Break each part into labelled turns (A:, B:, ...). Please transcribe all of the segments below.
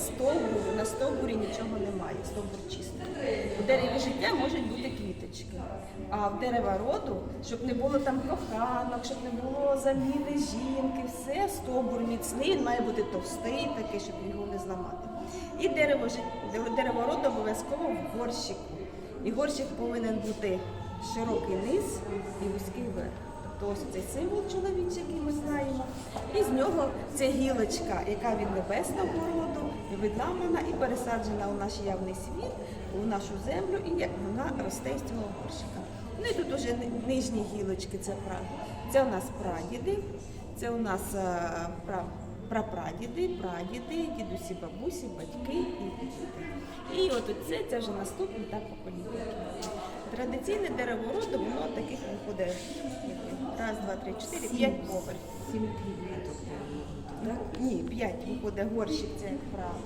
A: стовбуру, на стовбурі нічого немає, стовбур чистий. У дереві життя можуть бути квіточки. А в дерева роду, щоб не було там коханок, щоб не було заміни жінки, все, стовбур міцний, він має бути товстий такий, щоб його не зламати. І дерево, дерево роду обов'язково в горщику. І горщик повинен бути широкий низ і вузький верх. Тобто ось цей символ чоловічий, який ми знаємо. І з нього це гілочка, яка від небесного роду, відламана і пересаджена у наш явний світ, у нашу землю, і вона росте з цього горщика. Ну і тут уже нижні гілочки, це. Це у нас прадіди, це у нас е, пра, прапрадіди, прадіди, дідусі, бабусі, батьки і діти. І от це, це вже наступний етап покоління. Традиційне дерево роду, воно таких виходить раз, два, три, чотири, п'ять поверхів.
B: Сім квіток.
A: Так? Ні, п'ять виходить горщик, це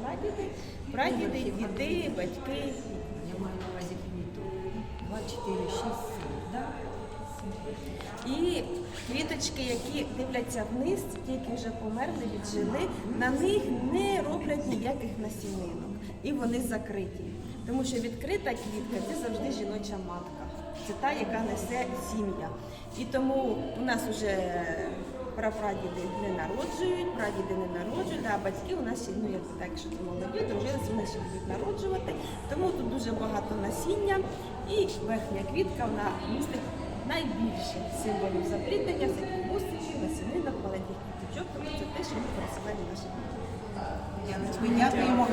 A: прадіди, прадіди, діди, батьки.
B: Я маю на увазі квіток. Два, чотири, шість, сім.
A: І квіточки, які дивляться вниз, ті, які вже померли, віджили, на них не роблять ніяких насінинок. І вони закриті. Тому що відкрита квітка це завжди жіноча матка. Це та, яка несе сім'я. І тому у нас вже прапрадіди не народжують, прадіди не народжують, а батьки у нас ще, ну як так, що молоді, дружилися, вони ще будуть народжувати. Тому тут дуже багато насіння. І верхня квітка вона містить найбільше символів запліднення, всяких кустиків, насінинок, маленьких квіточок. Тобто це те, що ми пересилаємо наші.
B: Дякуємо.